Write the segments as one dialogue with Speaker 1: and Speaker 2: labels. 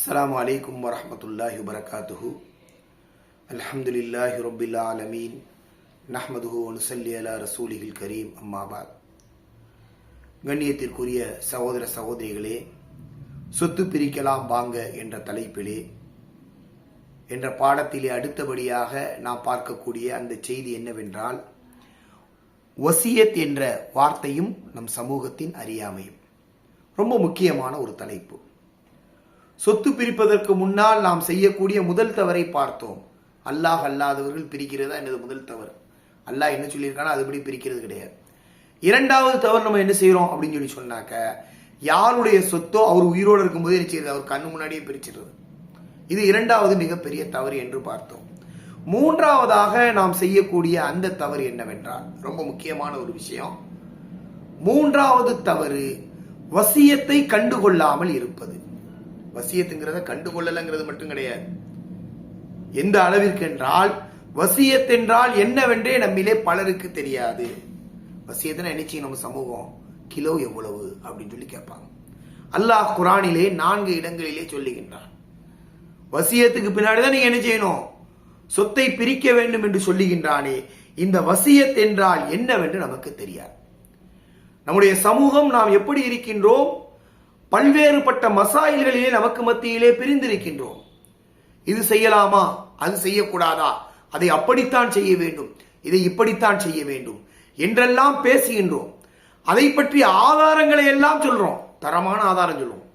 Speaker 1: السلام عليكم ورحمة الله وبركاته الحمد لله رب العالمين نحمده ونصلي على رسوله الكريم أما بعد கண்ணியத்திற்குரிய சகோதர சகோதரிகளே சொத்து பிரிக்கலாம் வாங்க என்ற தலைப்பிலே என்ற பாடத்திலே அடுத்தபடியாக நாம் பார்க்கக்கூடிய அந்த செய்தி என்னவென்றால் வசியத் என்ற வார்த்தையும் நம் சமூகத்தின் அறியாமையும் ரொம்ப முக்கியமான ஒரு தலைப்பு சொத்து பிரிப்பதற்கு முன்னால் நாம் செய்யக்கூடிய முதல் தவறை பார்த்தோம். அல்லாஹ் அல்லாதவர்கள் பிரிக்கிறதா எனது முதல் தவறு? அல்லாஹ் என்ன சொல்லியிருக்கானோ அதுபடி பிரிக்கிறது கிடையாது. இரண்டாவது தவறு நம்ம என்ன செய்யறோம் அப்படின்னு சொல்லி சொன்னாக்க யாருடைய சொத்தோ அவர் உயிரோடு இருக்கும்போது என்ன செய்யுது அவர் கண்ணு முன்னாடியே பிரிச்சிடுறது. இது இரண்டாவது மிகப்பெரிய தவறு என்று பார்த்தோம். மூன்றாவதாக நாம் செய்யக்கூடிய அந்த தவறு என்னவென்றால் ரொம்ப முக்கியமான ஒரு விஷயம் மூன்றாவது தவறு வசியத்தை கண்டுகொள்ளாமல் இருப்பது. வசியத்துங்கிறத கண்டுகொள்ளலங்கிறது மட்டும் கிடையாது. எந்த அளவிற்கு என்றால் வசியத் என்றால் என்னவென்றே நம்மிலே பலருக்கு தெரியாது. வசியத்தை என்ன நம்ம சமூகம்? கிலோ எவ்வளவு? அப்படின்னு சொல்லி கேட்பாங்க. அல்லாஹ் குரானிலே நான்கு இடங்களிலே சொல்லுகின்றான். வசியத்துக்கு பின்னாடி தான் நீங்க என்ன செய்யணும்? சொத்தை பிரிக்க வேண்டும் என்று சொல்லுகின்றானே. இந்த வசியத் என்றால் என்னவென்று நமக்கு தெரியாது. நம்முடைய சமூகம் நாம் எப்படி இருக்கின்றோம்? பல்வேறுபட்ட மசாயில்களிலே நமக்கு மத்தியிலே பிரிந்திருக்கின்றோம். இது செய்யலாமா? அது செய்யக்கூடாதா? அதை அப்படித்தான் செய்ய வேண்டும். இதை இப்படித்தான் செய்ய வேண்டும். என்றெல்லாம் பேசுகின்றோம். அதை பற்றிய ஆதாரங்களை எல்லாம் சொல்றோம். தரமான ஆதாரம் சொல்லுவோம்.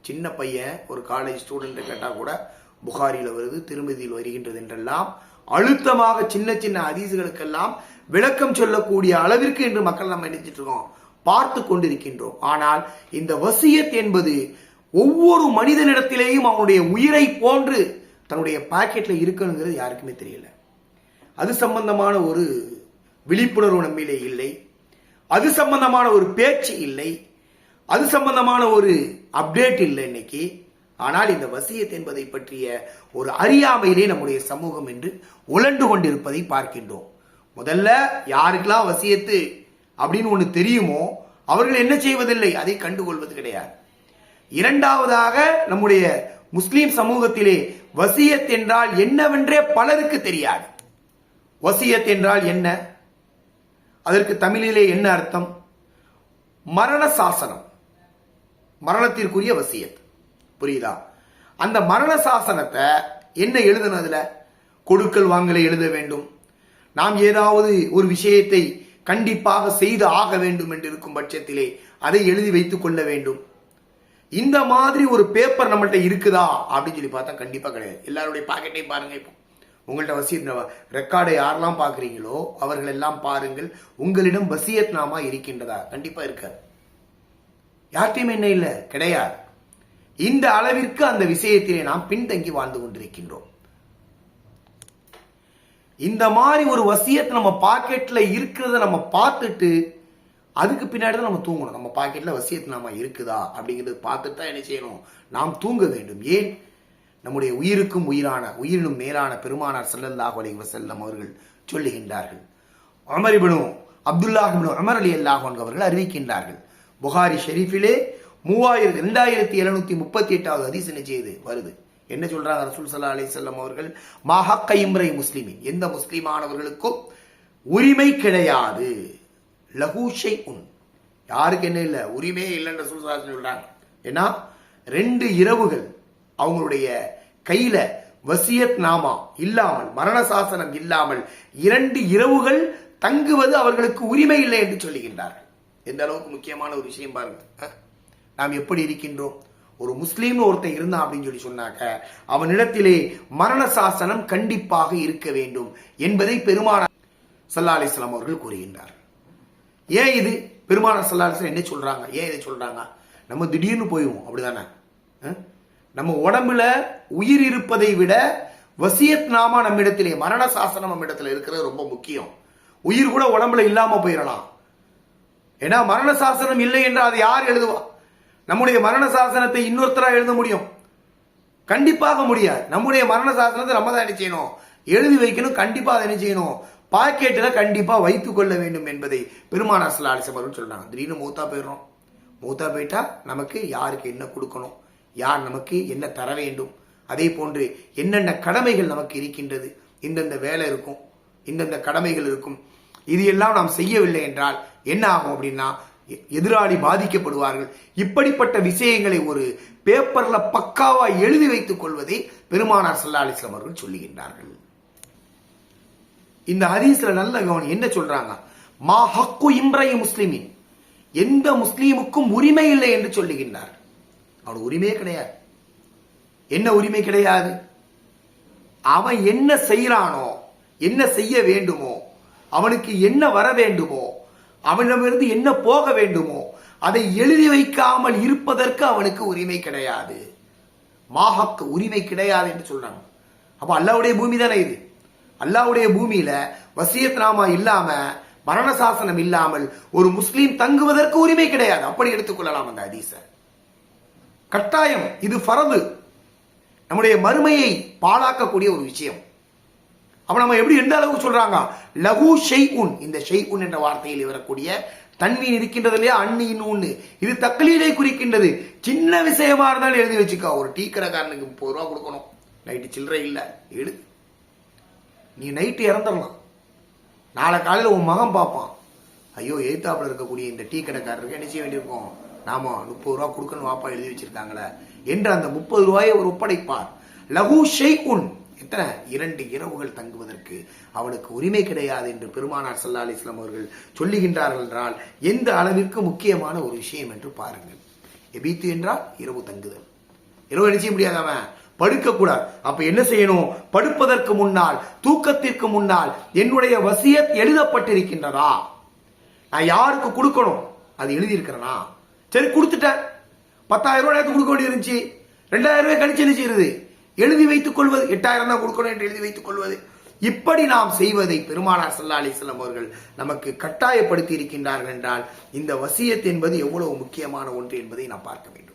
Speaker 1: சின்ன பையன் ஒரு காலேஜ் ஸ்டூடெண்ட் கேட்டா கூட புகாரியில் வருது திருமதியில் வருகின்றது என்றெல்லாம் அழுத்தமாக சின்ன சின்ன அதிசுகளுக்கெல்லாம் விளக்கம் சொல்லக்கூடிய அளவிற்கு இன்று மக்கள் நம்ம நினைச்சிட்டு இருக்கோம். பார்த்து கொண்டிருக்கின்றோம். ஆனால் இந்த வசியத் என்பது ஒவ்வொரு மனிதனிடத்திலேயும் அவனுடைய உயிரை போன்று தன்னுடைய பாக்கெட்ல இருக்கணுங்கிறது யாருக்குமே தெரியல. அது சம்பந்தமான ஒரு விழிப்புணர்வு நம்மிலே இல்லை. அது சம்பந்தமான ஒரு பேச்சு இல்லை. அது சம்பந்தமான ஒரு அப்டேட் இல்லை இன்னைக்கு. ஆனால் இந்த வசியத் என்பதை பற்றிய ஒரு அறியாமையிலே நம்முடைய சமூகம் என்று உழண்டு கொண்டிருப்பதை பார்க்கின்றோம். முதல்ல யாருக்கெல்லாம் வசியத்து அப்படின்னு ஒன்று தெரியுமோ அவர்கள் என்ன செய்வதில்லை? அதை கண்டுகொள்வது கிடையாது. இரண்டாவதாக நம்முடைய முஸ்லீம் சமூகத்திலே வசியத் என்றால் என்னவென்றே பலருக்கு தெரியாது. வசியத் என்றால் என்ன? அதற்கு தமிழிலே என்ன அர்த்தம்? மரண சாசனம். மரணத்திற்குரிய வசியத். புரியுதா? அந்த மரண சாசனத்தை என்ன எழுதுனதுல? கொடுக்கல் வாங்கலை எழுத வேண்டும். நாம் ஏதாவது ஒரு விஷயத்தை கண்டிப்பாக செய்து ஆக வேண்டும் என்று இருக்கும் பட்சத்திலே அதை எழுதி வைத்துக் கொள்ள வேண்டும். இந்த மாதிரி ஒரு பேப்பர் நம்மள்கிட்ட இருக்குதா? அப்படின்னு சொல்லி பார்த்தா கண்டிப்பாக கிடையாது. எல்லாருடைய பாக்கெட்டையும் பாருங்க இப்போ. உங்கள்கிட்ட வசியத் ரெக்கார்டை யாரெல்லாம் பார்க்குறீங்களோ அவர்கள் எல்லாம் பாருங்கள். உங்களிடம் வசியத் நாமா இருக்கின்றதா? கண்டிப்பாக இருக்காது. யார்ட்டையும் என்ன இல்லை? கிடையாது. இந்த அளவிற்கு அந்த விஷயத்திலே நாம் பின்தங்கி வாழ்ந்து கொண்டிருக்கின்றோம். இந்த மாதிரி ஒரு வசியத்தை நம்ம பாக்கெட்டில் இருக்கிறத நம்ம பார்த்துட்டு அதுக்கு பின்னாடி தான் நம்ம தூங்கணும். நம்ம பாக்கெட்டில் வசியத்து நாம இருக்குதா அப்படிங்கிறது பார்த்துட்டு தான் என்ன செய்யணும்? நாம் தூங்க வேண்டும். ஏன்? நம்முடைய உயிருக்கும் உயிரான உயிரினும் மேலான பெருமானார் செல்லல்லாஹ் அலி வசல்லம் அவர்கள் சொல்லுகின்றார்கள். அமரிபனும் இப்னு அப்துல்லாஹ் அலி அல்லாஹ் அவர்கள் அறிவிக்கின்றார்கள். புகாரி ஷெரீஃபிலே மூவாயிரத்தி ரெண்டாயிரத்தி எழுநூத்தி முப்பத்தி எட்டாவது அதிசனை செய்து? வருது. என்ன சொல்றாங்க ரசூல் சல்லா அலி செல்லம் அவர்கள்? மாஹக்க இம்ரை முஸ்லிமின். எந்த முஸ்லிமானவர்களுக்கும் உரிமை கிடையாது. லகூஷை உன் யாருக்கு என்ன இல்லை? உரிமையே இல்லைன்னு ரசூல் சல்லா சொல்றாங்க. ஏன்னா ரெண்டு இரவுகள் அவங்களுடைய கையில வசியத் நாமா இல்லாமல் மரண சாசனம் இல்லாமல் இரண்டு இரவுகள் தங்குவது அவர்களுக்கு உரிமை இல்லை என்று சொல்லுகின்றார்கள். எந்த அளவுக்கு முக்கியமான ஒரு விஷயம் பாருங்க. நாம் எப்படி இருக்கின்றோம்? ஒரு முஸ்லீம் ஒருத்தன் இருந்தான் அப்படின்னு சொல்லி சொன்னாக்க அவனிடத்திலே மரண சாசனம் கண்டிப்பாக இருக்க வேண்டும் என்பதை பெருமானார் சல்லா அலிஸ்லாம் அவர்கள் கூறுகின்றார். ஏன் இது? பெருமானார் சல்லா அலிஸ்லாம் என்ன சொல்றாங்க? ஏன் இதை சொல்றாங்க? நம்ம திடீர்னு போயிடுவோம் அப்படிதானே? நம்ம உடம்புல உயிர் இருப்பதை விட வசியத் நாமா நம்மிடத்திலே மரண சாசனம் நம்மிடத்துல இருக்கிறது ரொம்ப முக்கியம். உயிர் கூட உடம்புல இல்லாம போயிடலாம். ஏன்னா மரண சாசனம் இல்லை என்றால் அதை யார் எழுதுவா? நம்முடைய மரண சாசனத்தை இன்னொருத்தராக எழுத முடியும்? கண்டிப்பாக முடியாது. நம்முடைய மரண சாசனத்தை நம்ம தான் என்ன செய்யணும்? எழுதி வைக்கணும் கண்டிப்பாக அதை என்ன செய்யணும்? பாக்கெட்டில் கண்டிப்பாக வைத்துக் கொள்ள வேண்டும் என்பதை பெருமானா சில அவர்கள் சொல்கிறாங்க திடீர்னு மூத்தா போயிடுறோம். மூத்தா போயிட்டா நமக்கு யாருக்கு என்ன கொடுக்கணும்? யார் நமக்கு என்ன தர வேண்டும்? அதே போன்று என்னென்ன கடமைகள் நமக்கு இருக்கின்றது? இந்தந்த வேலை இருக்கும். இந்தந்த கடமைகள் இருக்கும். இது எல்லாம் நாம் செய்யவில்லை என்றால் என்ன ஆகும் அப்படின்னா எதிராளி பாதிக்கப்படுவார்கள். இப்படிப்பட்ட விஷயங்களை ஒரு பேப்பர்ல பக்காவா எழுதி வைத்துக் கொள்வதை பெருமானார் சல்லா அலிஸ்லாம் அவர்கள் சொல்லுகின்றார்கள். இந்த ஹதீஸ்ல நல்ல கவனம். என்ன சொல்றாங்க? மா ஹக்கு இம்ரைய முஸ்லிமின். எந்த முஸ்லீமுக்கும் உரிமை இல்லை என்று சொல்லுகின்றார் அவன் உரிமையே கிடையாது. என்ன உரிமை கிடையாது? அவன் என்ன செய்யறானோ என்ன செய்ய வேண்டுமோ அவனுக்கு என்ன வர வேண்டுமோ அவனிடமிருந்து என்ன போக வேண்டுமோ அதை எழுதி வைக்காமல் இருப்பதற்கு அவனுக்கு உரிமை கிடையாது. மாஹக்கு உரிமை கிடையாது என்று சொல்றாங்க. அப்ப அல்லாவுடைய பூமி தானே இது? அல்லாவுடைய பூமியில வசியத் நாமா இல்லாம மரண சாசனம் இல்லாமல் ஒரு முஸ்லீம் தங்குவதற்கு உரிமை கிடையாது. அப்படி எடுத்துக்கொள்ளலாம் அந்த ஹதீஸ. கட்டாயம் இது பரது நம்முடைய மறுமையை பாழாக்கக்கூடிய ஒரு விஷயம். அப்போ நம்ம எப்படி எந்த அளவுக்கு சொல்றாங்க? லகு ஷெய் உன் இந்த ஷெய் உன் என்ற வார்த்தையில் வரக்கூடிய தன்மீன் இருக்கின்றது இல்லையா? அன்னியின் ஒன்று இது தக்கலீலை குறிக்கின்றது. சின்ன விஷயமா இருந்தாலும் எழுதி வச்சுக்கோ. ஒரு டீ கடைக்காரனுக்கு முப்பது ரூபா கொடுக்கணும். நைட்டு சில்லறை இல்லை. எழு நீ நைட்டு இறந்துடலாம். நாளை காலையில் உன் மகன் பார்ப்பான். ஐயோ எழுத்தாப்புல இருக்கக்கூடிய இந்த டீ கடைக்காரருக்கு என்ன செய்ய வேண்டியிருக்கும்? நாம முப்பது ரூபா கொடுக்கணும் வாப்பா எழுதி வச்சிருக்காங்களே. என்று அந்த முப்பது ரூபாயை ஒரு ஒப்படைப்பார். லகு ஷெய்குன் எத்தனை? இரண்டு இரவுகள் தங்குவதற்கு அவனுக்கு உரிமை கிடையாது என்று பெருமானார் சல்லா அலிஸ்லாம் அவர்கள் சொல்லுகின்றார்கள் என்றால் எந்த அளவிற்கு முக்கியமான ஒரு விஷயம் என்று பாருங்கள். எபீத்து என்றால் இரவு தங்குதல். இரவு என்ன செய்ய முடியாது அவன்? படுக்கக்கூடாது அப்ப என்ன செய்யணும்? படுப்பதற்கு முன்னால் தூக்கத்திற்கு முன்னால் என்னுடைய வசியத் எழுதப்பட்டிருக்கின்றதா? நான் யாருக்கு கொடுக்கணும்? அது எழுதியிருக்கிறனா? சரி கொடுத்துட்டேன். பத்தாயிரம் ரூபாய் கொடுக்க வேண்டியிருந்துச்சு ரெண்டாயிரம் ரூபாய் கழிச்சு என்ன செய்யுது எழுதி வைத்துக் கொள்வது எட்டாயிரம் தான் கொடுக்கணும் என்று எழுதி வைத்துக் கொள்வது. இப்படி நாம் செய்வதை பெருமானார் சல்லா அலிஸ்லாம் அவர்கள் நமக்கு கட்டாயப்படுத்தி இருக்கின்றார்கள் என்றால் இந்த வசியத் என்பது எவ்வளவு முக்கியமான ஒன்று என்பதை நாம் பார்க்க வேண்டும்.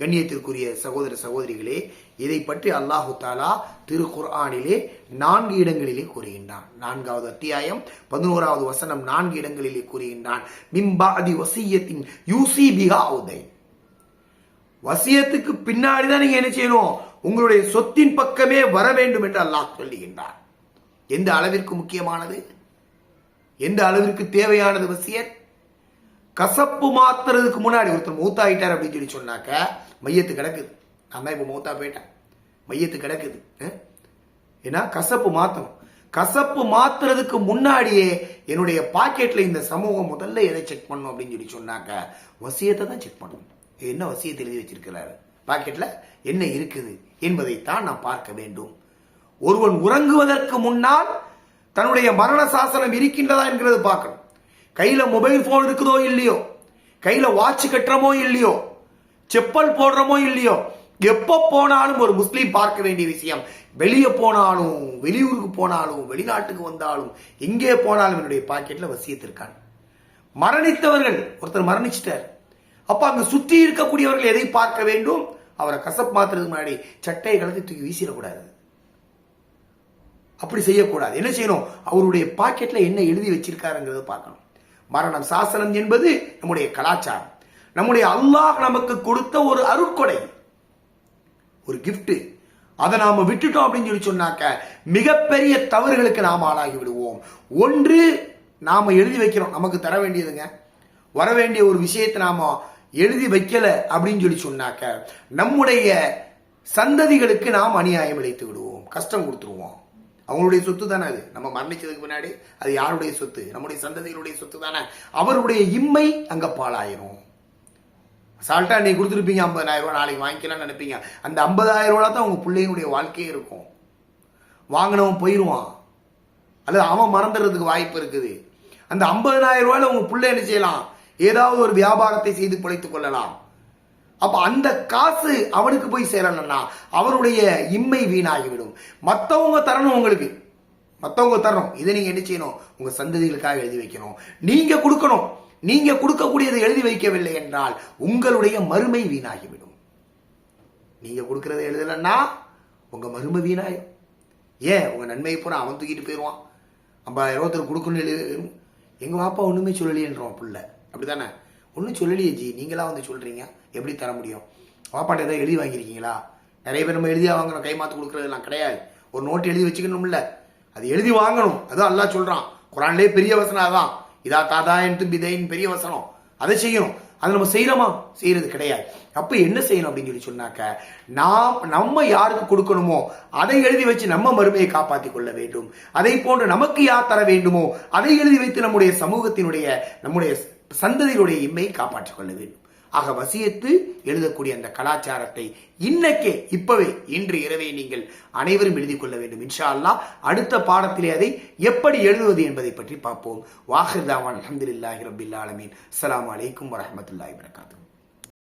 Speaker 1: கண்ணியத்திற்குரிய சகோதர சகோதரிகளே இதை பற்றி அல்லாஹு தாலா திரு குர்ஆனிலே நான்கு இடங்களிலே கூறுகின்றான். நான்காவது அத்தியாயம் பதினோராவது வசனம் நான்கு இடங்களிலே கூறுகின்றான். மிம்பாதி வசியத்தின் யூசி பிகா உதை வசியத்துக்கு பின்னாடி தான் நீங்க என்ன செய்யணும்? உங்களுடைய சொத்தின் பக்கமே வர வேண்டும் என்று அல்லாஹ் சொல்லுகின்றான். எந்த அளவிற்கு முக்கியமானது? எந்த அளவிற்கு தேவையானது வசியத் கசப்பு மாத்துறதுக்கு முன்னாடி ஒருத்தர் மூத்தாயிட்டார் அப்படின்னு சொல்லி சொன்னாக்க மையத்து கிடக்குது. நான் தான் இப்போ மூத்தா போயிட்டேன். மையத்து கிடக்குது. ஏன்னா கசப்பு மாத்தணும். கசப்பு மாத்துறதுக்கு முன்னாடியே என்னுடைய பாக்கெட்ல இந்த சமூகம் முதல்ல எதை செக் பண்ணும் அப்படின்னு சொல்லி சொன்னாக்க வசியத்தை தான் செக் பண்ணணும். என்ன வசியத்தை எழுதி வச்சிருக்கிறாரு? பாக்கெட்டில் என்ன இருக்குது என்பதைத்தான் நான் பார்க்க வேண்டும். ஒருவன் உறங்குவதற்கு முன்னால் தன்னுடைய மரண சாசனம் இருக்கின்றதா என்கிறது பார்க்கணும். கையில் மொபைல் ஃபோன் இருக்குதோ இல்லையோ? கையில் வாட்ச் கட்டுறமோ இல்லையோ? செப்பல் போடுறமோ இல்லையோ? எப்போ போனாலும் ஒரு முஸ்லீம் பார்க்க வேண்டிய விஷயம். வெளியே போனாலும் வெளியூருக்கு போனாலும் வெளிநாட்டுக்கு வந்தாலும் எங்கே போனாலும் என்னுடைய பாக்கெட்டில் வசியத்திருக்கான். மரணித்தவர்கள் ஒருத்தர் மரணிச்சிட்டார். அப்ப அங்க சுற்றி இருக்கக்கூடியவர்கள் எதை பார்க்க வேண்டும்? அவரை கசப் மாத்துறதுக்கு முன்னாடி சட்டையை கலத்தி தூக்கி வீசிடக்கூடாது. அப்படி செய்யக்கூடாது. என்ன செய்யணும்? அவருடைய பாக்கெட்ல என்ன எழுதி வச்சிருக்காருங்கிறத பார்க்கணும். மரணம் சாசனம் என்பது நம்முடைய கலாச்சாரம். நம்முடைய அல்லாஹ் நமக்கு கொடுத்த ஒரு அருட்கொடை ஒரு கிஃப்ட் அதை நாம விட்டுட்டோம் அப்படின்னு சொல்லி சொன்னாக்க மிகப்பெரிய தவறுகளுக்கு நாம் ஆளாகி விடுவோம். ஒன்று நாம எழுதி வைக்கிறோம். நமக்கு தர வேண்டியதுங்க. வர வேண்டிய ஒரு விஷயத்தை நாம எழுதி வைக்கல அப்படின்னு சொல்லி சொன்னாக்க நம்முடைய சந்ததிகளுக்கு நாம் அநியாயம் இழைத்து விடுவோம் கஷ்டம் கொடுத்துருவோம். அவங்களுடைய சொத்து தானே அது. நம்ம மரணிச்சதுக்கு முன்னாடி அது யாருடைய சொத்து? நம்முடைய சந்ததிகளுடைய சொத்து தானே. அவருடைய இம்மை அங்க பாழாயிரும். சால்ட்டா நீ கொடுத்துருப்பீங்க ஐம்பதாயிரம் ரூபாய் நாளைக்கு வாங்கிக்கலாம்னு நினைப்பீங்க. அந்த ஐம்பதாயிரம் ரூபா தான் உங்க பிள்ளைங்களுடைய வாழ்க்கையே இருக்கும். வாங்கினவன் போயிடுவான் அல்லது அவன் மறந்துடுறதுக்கு வாய்ப்பு இருக்குது. அந்த ஐம்பதனாயிரம் ரூபாயில உங்க பிள்ளை என்ன செய்யலாம்? ஏதாவது ஒரு வியாபாரத்தை செய்து பிழைத்துக் கொள்ளலாம். அப்ப அந்த காசு அவனுக்கு போய் சேரணும்னா அவருடைய இம்மை வீணாகிவிடும். மற்றவங்க தரணும் உங்களுக்கு. மற்றவங்க தரணும். இதை நீங்க என்ன செய்யணும்? உங்க சந்ததிகளுக்காக எழுதி வைக்கணும். நீங்க கொடுக்கணும். நீங்க கொடுக்கக்கூடியதை எழுதி வைக்கவில்லை என்றால் உங்களுடைய மறுமை வீணாகிவிடும். நீங்க கொடுக்கறதை எழுதலன்னா உங்க மறுமை வீணாயும் ஏன்? உங்க நன்மையை பூரா அவன் தூக்கிட்டு போயிடுவான். ஐம்பதாயிரம் ஒருத்தர் கொடுக்கணும் எழுது எங்க பாப்பா ஒண்ணுமே சொல்லலையேன்றோம் புள்ள. அப்படிதானே? ஒன்றும் சொல்லலையே ஜி. நீங்களா வந்து சொல்கிறீங்க எப்படி தர முடியும்? வாப்பாட்டை ஏதாவது எழுதி வாங்கியிருக்கீங்களா நிறைய பேர் நம்ம எழுதியா வாங்குறோம் கைமாற்று கொடுக்குறதுலாம் கிடையாது. ஒரு நோட்டு எழுதி வச்சுக்கணும்ல. அது எழுதி வாங்கணும். அதுவும் அல்லாஹ் சொல்கிறான் குரான்லேயே பெரிய வசனம் அதான். இதா தாதா என்று பிதைன்னு பெரிய வசனம். அதை செய்யணும். அதை நம்ம செய்யறோமா? செய்யறது கிடையாது. அப்போ என்ன செய்யணும் அப்படின்னு சொல்லி சொன்னாக்க நாம் நம்ம யாருக்கு கொடுக்கணுமோ அதை எழுதி வச்சு நம்ம மறுமையை காப்பாற்றி கொள்ள வேண்டும். அதை போன்று நமக்கு யார் தர வேண்டுமோ அதை எழுதி வைத்து நம்முடைய சமூகத்தினுடைய நம்முடைய சந்ததிகளுடைய இம்மையை காப்பாற்றிக் கொள்ள வேண்டும். ஆக வசியத்து எழுதக்கூடிய அந்த கலாச்சாரத்தை இன்னைக்கே இப்பவே இன்று இரவே நீங்கள் அனைவரும் எழுதி கொள்ள வேண்டும். இன்ஷா அல்லாஹ் அடுத்த பாடத்திலே அதை எப்படி எழுதுவது என்பதை பற்றி பார்ப்போம். வாஹிர்தாவான் அஹமதுல்லாஹி ரபில் ஆலமீன். அஸ்ஸலாமு அலைக்கும் வரஹ்மத்துல்லாஹி வரகாத்துஹு